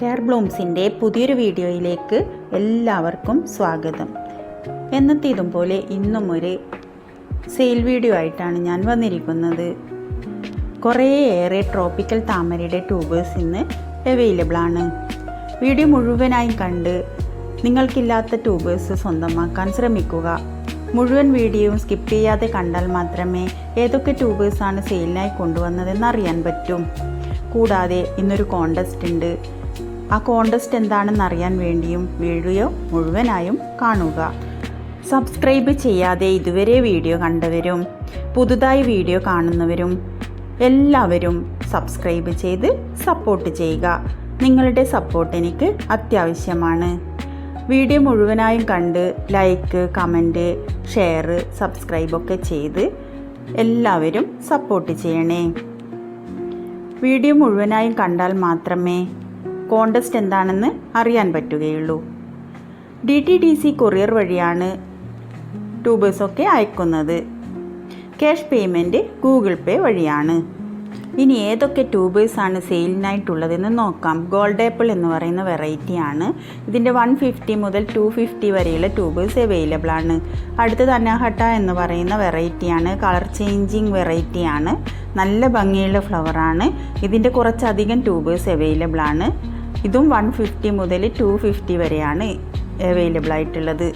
Care ബ്ലൂംസിന്റെ പുതിയൊരു വീഡിയോയിലേക്ക് എല്ലാവർക്കും സ്വാഗതം. എന്നത്തേതും പോലെ ഇന്നും ഒരു സെയിൽ വീഡിയോ ആയിട്ടാണ് ഞാൻ വന്നിരിക്കുന്നത്. കുറേയേറെ ട്രോപ്പിക്കൽ താമരയുടെ ട്യൂബേഴ്സ് ഇന്ന് അവൈലബിൾ ആണ്. വീഡിയോ മുഴുവനായും കണ്ട് നിങ്ങൾക്കില്ലാത്ത ട്യൂബേഴ്സ് സ്വന്തമാക്കാൻ ശ്രമിക്കുക. മുഴുവൻ വീഡിയോയും സ്കിപ്പ് ചെയ്യാതെ കണ്ടാൽ മാത്രമേ ഏതൊക്കെ ട്യൂബേഴ്സാണ് സെയിലിനായി കൊണ്ടുവന്നതെന്ന് അറിയാൻ പറ്റും. കൂടാതെ ഇന്നൊരു കോണ്ടസ്റ്റ് ഉണ്ട്. ആ കോണ്ടസ്റ്റ് എന്താണെന്ന് അറിയാൻ വേണ്ടിയും വീഡിയോ മുഴുവനായും കാണുക. സബ്സ്ക്രൈബ് ചെയ്യാതെ ഇതുവരെ വീഡിയോ കണ്ടവരും പുതുതായി വീഡിയോ കാണുന്നവരും എല്ലാവരും സബ്സ്ക്രൈബ് ചെയ്ത് സപ്പോർട്ട് ചെയ്യുക. നിങ്ങളുടെ സപ്പോർട്ട് എനിക്ക് അത്യാവശ്യമാണ്. വീഡിയോ മുഴുവനായും കണ്ട് ലൈക്ക് കമന്റ് ഷെയർ സബ്സ്ക്രൈബൊക്കെ ചെയ്ത് എല്ലാവരും സപ്പോർട്ട് ചെയ്യണേ. വീഡിയോ മുഴുവനായും കണ്ടാൽ മാത്രമേ കോണ്ടസ്റ്റ് എന്താണെന്ന് അറിയാൻ പറ്റുകയുള്ളൂ. D T D C courier വഴിയാണ് ട്യൂബേഴ്സൊക്കെ അയക്കുന്നത്. ക്യാഷ് പേയ്മെന്റ് ഗൂഗിൾ പേ വഴിയാണ്. ഇനി ഏതൊക്കെ ട്യൂബേഴ്സാണ് സെയിലിനായിട്ടുള്ളതെന്ന് നോക്കാം. ഗോൾഡ് ആപ്പിൾ എന്ന് പറയുന്ന വെറൈറ്റിയാണ് ഇതിന്റെ വൺ ഫിഫ്റ്റി മുതൽ ടു ഫിഫ്റ്റി വരെയുള്ള ട്യൂബേഴ്സ് അവൈലബിൾ ആണ്. അടുത്തത് അനാഹട്ട എന്ന് പറയുന്ന വെറൈറ്റിയാണ് കളർ ചേഞ്ചിങ് വെറൈറ്റിയാണ് നല്ല ഭംഗിയുള്ള ഫ്ലവറാണ് ഇതിന്റെ കുറച്ചധികം ട്യൂബേഴ്സ് അവൈലബിൾ ആണ്. ഇതും വൺ ഫിഫ്റ്റി മുതൽ ടു ഫിഫ്റ്റി വരെയാണ് അവൈലബിൾ ആയിട്ടുള്ളത്.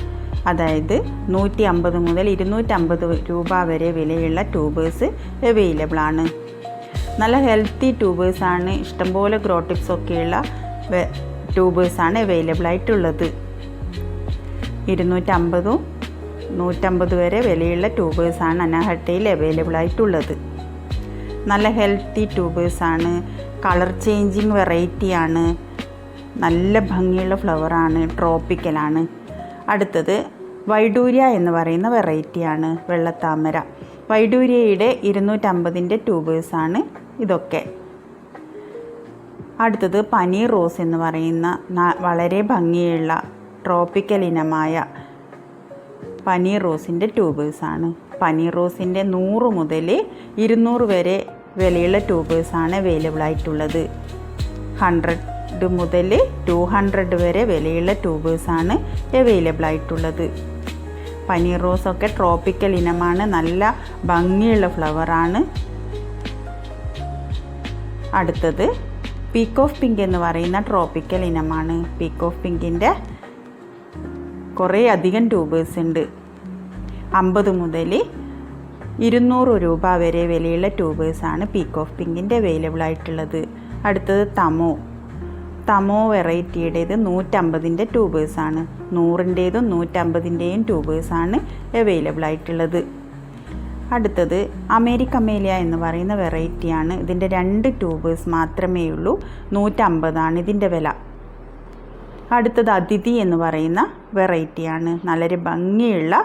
അതായത് നൂറ്റി അമ്പത് മുതൽ ഇരുന്നൂറ്റമ്പത് രൂപ വരെ വിലയുള്ള ട്യൂബേഴ്സ് അവൈലബിൾ ആണ്. നല്ല ഹെൽത്തി ട്യൂബേഴ്സാണ് ഇഷ്ടംപോലെ ഗ്രോട്ടിപ്സ് ഒക്കെയുള്ള ട്യൂബേഴ്സാണ് അവൈലബിൾ ആയിട്ടുള്ളത്. ഇരുന്നൂറ്റമ്പതും നൂറ്റമ്പത് വരെ വിലയുള്ള ട്യൂബേഴ്സാണ് അനാഹട്ടയിൽ അവൈലബിൾ ആയിട്ടുള്ളത്. നല്ല ഹെൽത്തി ട്യൂബേഴ്സാണ് കളർ ചേഞ്ചിങ് വെറൈറ്റിയാണ് നല്ല ഭംഗിയുള്ള ഫ്ലവറാണ് ട്രോപ്പിക്കലാണ്. അടുത്തത് വൈഡൂര്യ എന്ന് പറയുന്ന വെറൈറ്റിയാണ് വെള്ളത്താമര. വൈഡൂര്യയുടെ ഇരുന്നൂറ്റമ്പതിന്റെ ട്യൂബേഴ്സാണ് ഇതൊക്കെ. അടുത്തത് പനി റോസ് എന്ന് പറയുന്ന വളരെ ഭംഗിയുള്ള ട്രോപ്പിക്കൽ ഇനമായ പനീർ റോസിന്റെ ട്യൂബേഴ്സാണ്. പനി റോസിന്റെ നൂറ് മുതൽ ഇരുന്നൂറ് വരെ വിലയുള്ള ട്യൂബേഴ്സാണ് അവൈലബിൾ ആയിട്ടുള്ളത്. ഹൺഡ്രഡ് മുതൽ ടു ഹൺഡ്രഡ് വരെ വിലയുള്ള ട്യൂബേഴ്സാണ് അവൈലബിൾ ആയിട്ടുള്ളത്. പനീർ റോസൊക്കെ ട്രോപ്പിക്കൽ ഇനമാണ്. നല്ല ഭംഗിയുള്ള ഫ്ലവറാണ് അടുത്തത് പീക്ക് ഓഫ് പിങ്ക് എന്ന് പറയുന്ന ട്രോപ്പിക്കൽ ഇനമാണ്. പീക്ക് ഓഫ് പിങ്കിന്റെ കുറേ അധികം ട്യൂബേഴ്സ് ഉണ്ട്. അമ്പത് മുതൽ ഇരുന്നൂറ് രൂപ വരെ വിലയുള്ള ട്യൂബേഴ്സാണ് പീക്ക് ഓഫ് പിങ്കിന്റെ അവൈലബിൾ ആയിട്ടുള്ളത്. അടുത്തത് തമോ. തമോ വെറൈറ്റിയുടേത് നൂറ്റമ്പതിന്റെ ട്യൂബേഴ്സാണ്. നൂറിന്റേതും നൂറ്റമ്പതിന്റെയും ട്യൂബേഴ്സാണ് അവൈലബിൾ ആയിട്ടുള്ളത് അടുത്തത് അമേരിക്ക മേലിയ എന്ന് പറയുന്ന വെറൈറ്റിയാണ്. ഇതിന്റെ രണ്ട് ട്യൂബേഴ്സ് മാത്രമേ ഉള്ളൂ. നൂറ്റമ്പതാണ് ഇതിന്റെ വില. അടുത്തത് അതിഥി എന്ന് പറയുന്ന വെറൈറ്റിയാണ്. നല്ലൊരു ഭംഗിയുള്ള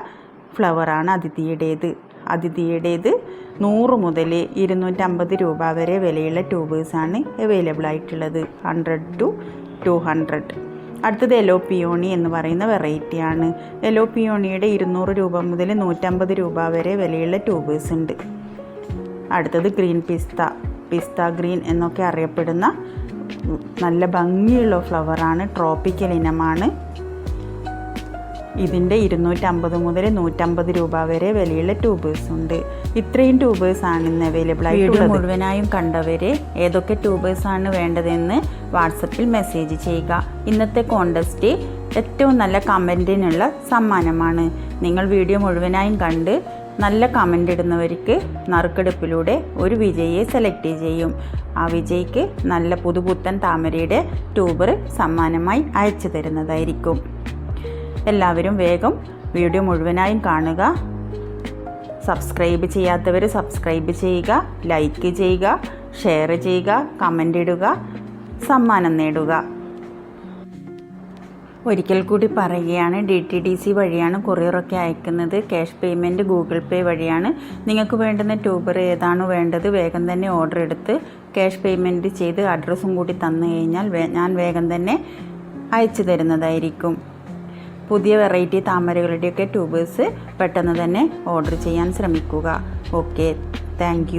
ഫ്ലവറാണ് അതിഥിയുടേത്. അതിഥിയുടേത് നൂറ് മുതൽ ഇരുന്നൂറ്റമ്പത് രൂപ വരെ വിലയുള്ള ട്യൂബേഴ്സാണ് അവൈലബിൾ ആയിട്ടുള്ളത്. ഹൺഡ്രഡ് ടു ടു ഹൺഡ്രഡ് അടുത്തത് എലോ പിയോണി എന്ന് പറയുന്ന വെറൈറ്റിയാണ് എലോ പിയോണിയുടെ ഇരുന്നൂറ് രൂപ മുതൽ നൂറ്റമ്പത് രൂപ വരെ വിലയുള്ള ട്യൂബേഴ്സ് ഉണ്ട്. അടുത്തത് ഗ്രീൻ പിസ്ത പിസ്ത ഗ്രീൻ എന്നൊക്കെ അറിയപ്പെടുന്ന നല്ല ഭംഗിയുള്ള ഫ്ലവറാണ് ട്രോപ്പിക്കൽ ഇനമാണ്. ഇതിന്റെ ഇരുന്നൂറ്റമ്പത് മുതൽ നൂറ്റമ്പത് രൂപ വരെ വിലയുള്ള ട്യൂബേഴ്സ് ഉണ്ട്. ഇത്രയും ട്യൂബേഴ്സാണ് ഇന്ന് അവൈലബിൾ ആയിട്ട് മുഴുവനായും കണ്ടവരെ ഏതൊക്കെ ആണ് വേണ്ടതെന്ന് വാട്സപ്പിൽ മെസ്സേജ് ചെയ്യുക. ഇന്നത്തെ കോണ്ടസ്റ്റ് ഏറ്റവും നല്ല കമന്റിനുള്ള സമ്മാനമാണ്. നിങ്ങൾ വീഡിയോ മുഴുവനായും കണ്ട് നല്ല കമന്റ് ഇടുന്നവർക്ക് നറുക്കെടുപ്പിലൂടെ ഒരു വിജയിയെ സെലക്ട് ചെയ്യും. ആ വിജയിക്ക് നല്ല പുതുപുത്തൻ താമരയുടെ ട്യൂബർ സമ്മാനമായി അയച്ചു തരുന്നതായിരിക്കും എല്ലാവരും വേഗം വീഡിയോ മുഴുവനായും കാണുക. സബ്സ്ക്രൈബ് ചെയ്യാത്തവർ സബ്സ്ക്രൈബ് ചെയ്യുക ലൈക്ക് ചെയ്യുക ഷെയർ ചെയ്യുക കമന്റ് ഇടുക സമ്മാനം നേടുക. ഒരിക്കൽ കൂടി പറയുകയാണ് ഡി ടി ഡി സി വഴിയാണ് കൊറിയറൊക്കെ അയക്കുന്നത്. ക്യാഷ് പേയ്മെന്റ് ഗൂഗിൾ പേ വഴിയാണ്. നിങ്ങൾക്ക് വേണ്ടുന്ന ട്യൂബർ ഏതാണ് വേണ്ടത് വേഗം തന്നെ ഓർഡർ എടുത്ത് ക്യാഷ് പേയ്മെന്റ് ചെയ്ത് അഡ്രസ്സും കൂടി തന്നു കഴിഞ്ഞാൽ ഞാൻ വേഗം തന്നെ അയച്ചു തരുന്നതായിരിക്കും. പുതിയ വെറൈറ്റി താമരകളുടെയൊക്കെ ട്യൂബേഴ്സ് പെട്ടെന്ന് തന്നെ ഓർഡർ ചെയ്യാൻ ശ്രമിക്കുക. Okay thank